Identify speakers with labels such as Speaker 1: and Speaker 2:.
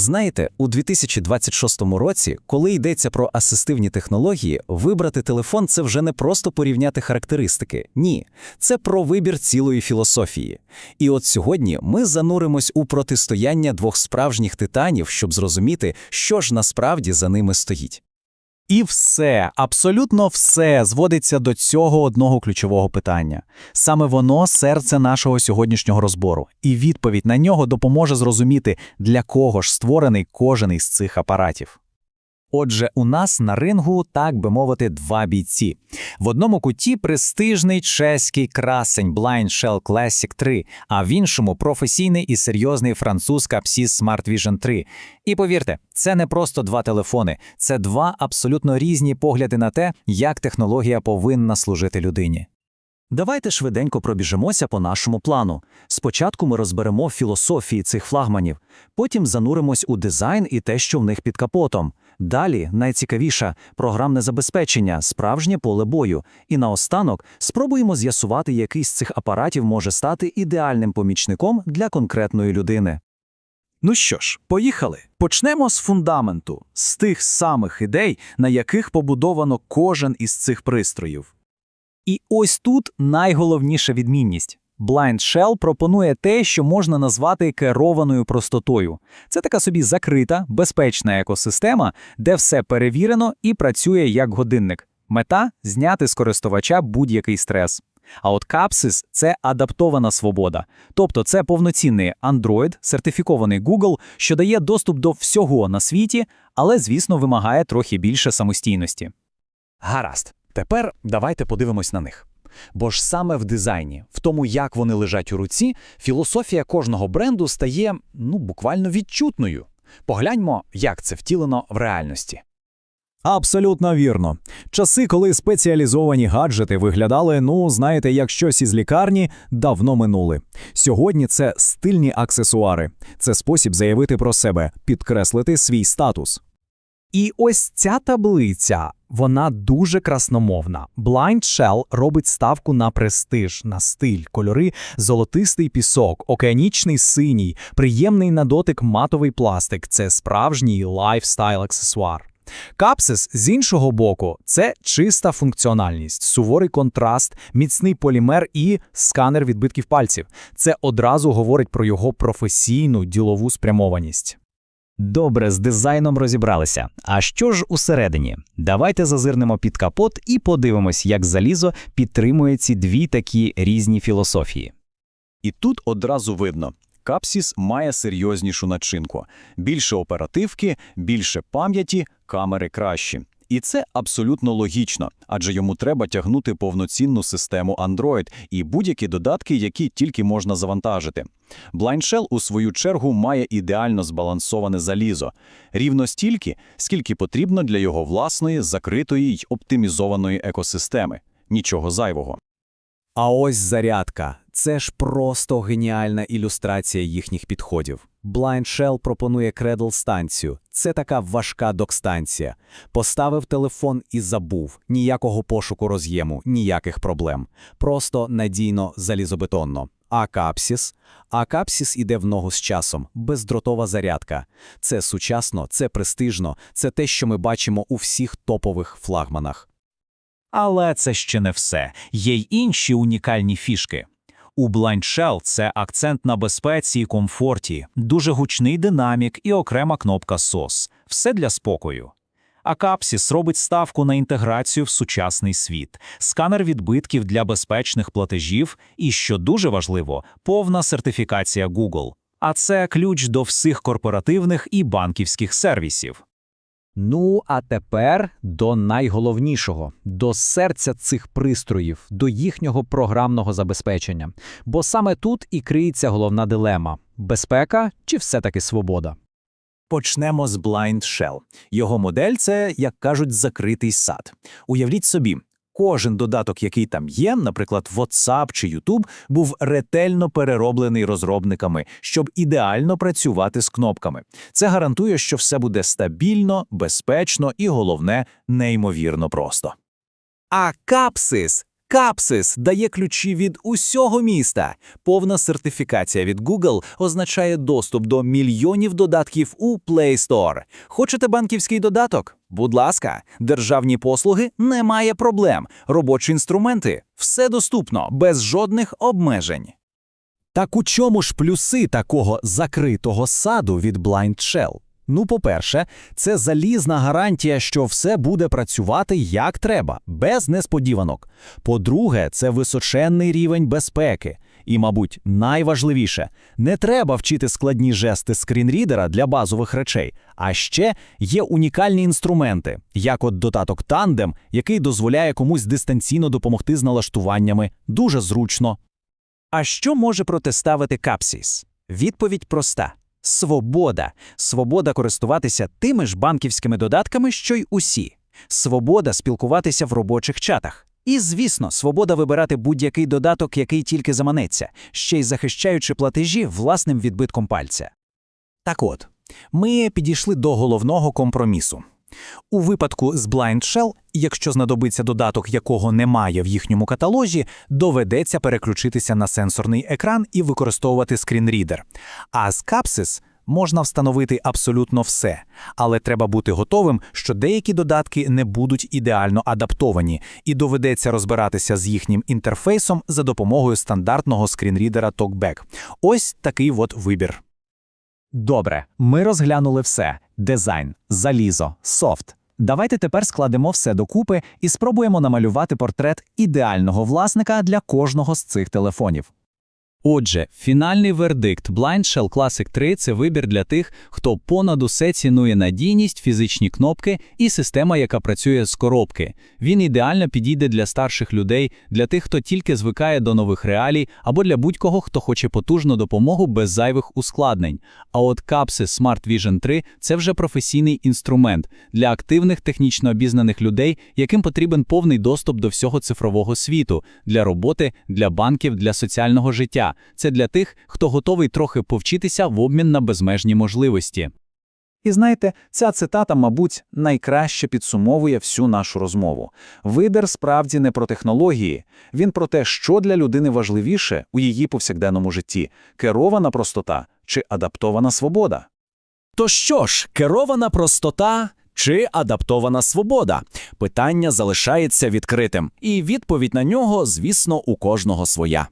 Speaker 1: Знаєте, у 2026 році, коли йдеться про асистивні технології, вибрати телефон це вже не просто порівняти характеристики. Ні, це про вибір цілої філософії. І от сьогодні ми зануримось у протистояння двох справжніх титанів, щоб зрозуміти, що ж насправді за ними стоїть.
Speaker 2: І все, абсолютно все зводиться до цього одного ключового питання. Саме воно серце нашого сьогоднішнього розбору, і відповідь на нього допоможе зрозуміти, для кого ж створений кожен із цих апаратів. Отже, у нас на рингу, так би мовити, два бійці. В одному куті престижний чеський красень Blind Shell Classic 3, а в іншому професійний і серйозний француз Capsys Smart Vision 3. І повірте, це не просто два телефони, це два абсолютно різні погляди на те, як технологія повинна служити людині.
Speaker 1: Давайте швиденько пробіжимося по нашому плану. Спочатку ми розберемо філософії цих флагманів, потім зануримось у дизайн і те, що в них під капотом. Далі, найцікавіше, програмне забезпечення, справжнє поле бою. І наостанок спробуємо з'ясувати, який з цих апаратів може стати ідеальним помічником для конкретної людини.
Speaker 2: Ну що ж, поїхали. Почнемо з фундаменту, з тих самих ідей, на яких побудовано кожен із цих пристроїв. І ось тут найголовніша відмінність. Blind Shell пропонує те, що можна назвати керованою простотою. Це така собі закрита, безпечна екосистема, де все перевірено і працює як годинник. Мета зняти з користувача будь-який стрес. А от Capsys – це адаптована свобода. Тобто це повноцінний Android, сертифікований Google, що дає доступ до всього на світі, але, звісно, вимагає трохи більше самостійності.
Speaker 3: Гаразд. Тепер давайте подивимось на них. Бо ж саме в дизайні, в тому, як вони лежать у руці, філософія кожного бренду стає ну буквально відчутною. Погляньмо, як це втілено в реальності.
Speaker 2: Абсолютно вірно. Часи, коли спеціалізовані гаджети виглядали, ну, знаєте, як щось із лікарні, давно минули. Сьогодні це стильні аксесуари. Це спосіб заявити про себе, підкреслити свій статус. І ось ця таблиця, вона дуже красномовна. Blind Shell робить ставку на престиж, на стиль, кольори, золотистий пісок, океанічний синій, приємний на дотик матовий пластик це справжній лайфстайл аксесуар. Капсис з іншого боку, це чиста функціональність, суворий контраст, міцний полімер і сканер відбитків пальців. Це одразу говорить про його професійну ділову спрямованість.
Speaker 4: Добре, з дизайном розібралися. А що ж усередині? Давайте зазирнемо під капот і подивимось, як залізо підтримує ці дві такі різні філософії.
Speaker 3: І тут одразу видно. Капсіс має серйознішу начинку. Більше оперативки, більше пам'яті, камери кращі. І це абсолютно логічно, адже йому треба тягнути повноцінну систему Android і будь-які додатки, які тільки можна завантажити. BlindShell, у свою чергу, має ідеально збалансоване залізо, рівно стільки, скільки потрібно для його власної, закритої й оптимізованої екосистеми. Нічого зайвого.
Speaker 1: А ось зарядка. Це ж просто геніальна ілюстрація їхніх підходів. Blind Shell пропонує Cradle-станцію. Це така важка док-станція. Поставив телефон і забув. Ніякого пошуку роз'єму, ніяких проблем. Просто надійно залізобетонно. А капсіс? А капсіс іде в ногу з часом, бездротова зарядка. Це сучасно, це престижно, це те, що ми бачимо у всіх топових флагманах.
Speaker 2: Але це ще не все. Є й інші унікальні фішки. У Blind це акцент на безпеці і комфорті, дуже гучний динамік і окрема кнопка SOS. Все для спокою. А Capsys робить ставку на інтеграцію в сучасний світ, сканер відбитків для безпечних платежів і, що дуже важливо, повна сертифікація Google. А це ключ до всіх корпоративних і банківських сервісів.
Speaker 5: Ну, а тепер до найголовнішого до серця цих пристроїв, до їхнього програмного забезпечення. Бо саме тут і криється головна дилема: безпека чи все-таки свобода.
Speaker 1: Почнемо з Blind Shell. Його модель це, як кажуть, закритий сад. Уявіть собі, кожен додаток, який там є, наприклад, WhatsApp чи YouTube, був ретельно перероблений розробниками, щоб ідеально працювати з кнопками. Це гарантує, що все буде стабільно, безпечно і, головне, неймовірно просто. А Капсис Капсис дає ключі від усього міста. Повна сертифікація від Google означає доступ до мільйонів додатків у Play Store. Хочете банківський додаток? Будь ласка, державні послуги немає проблем. Робочі інструменти все доступно, без жодних обмежень.
Speaker 2: Так у чому ж плюси такого закритого саду від Blind Shell? Ну, по-перше, це залізна гарантія, що все буде працювати як треба, без несподіванок. По-друге, це височенний рівень безпеки. І, мабуть, найважливіше, не треба вчити складні жести скрінрідера для базових речей, а ще є унікальні інструменти, як от додаток Tandem, який дозволяє комусь дистанційно допомогти з налаштуваннями. Дуже зручно.
Speaker 1: А що може протиставити Капсіс? Відповідь проста: свобода. Свобода користуватися тими ж банківськими додатками, що й усі. Свобода спілкуватися в робочих чатах. І, звісно, свобода вибирати будь-який додаток, який тільки заманеться, ще й захищаючи платежі власним відбитком пальця. Так от, ми підійшли до головного компромісу. У випадку з Blind Shell, якщо знадобиться додаток, якого немає в їхньому каталозі, доведеться переключитися на сенсорний екран і використовувати скрінрідер. А з Capsys можна встановити абсолютно все, але треба бути готовим, що деякі додатки не будуть ідеально адаптовані, і доведеться розбиратися з їхнім інтерфейсом за допомогою стандартного скрінрідера TalkBack. Ось такий от вибір.
Speaker 5: Добре, ми розглянули все: дизайн, залізо, софт. Давайте тепер складемо все докупи і спробуємо намалювати портрет ідеального власника для кожного з цих телефонів. Отже, фінальний вердикт Blind Shell Classic 3 – це вибір для тих, хто понад усе цінує надійність, фізичні кнопки і система, яка працює з коробки. Він ідеально підійде для старших людей, для тих, хто тільки звикає до нових реалій, або для будь-кого, хто хоче потужну допомогу без зайвих ускладнень. А от Capsys Smart Vision 3 – це вже професійний інструмент для активних технічно обізнаних людей, яким потрібен повний доступ до всього цифрового світу, для роботи, для банків, для соціального життя. Це для тих, хто готовий трохи повчитися в обмін на безмежні можливості.
Speaker 1: І знаєте, ця цитата, мабуть, найкраще підсумовує всю нашу розмову. Вибір справді не про технології, він про те, що для людини важливіше у її повсякденному житті – керована простота чи адаптована свобода.
Speaker 2: То що ж, керована простота чи адаптована свобода? Питання залишається відкритим, і відповідь на нього, звісно, у кожного своя.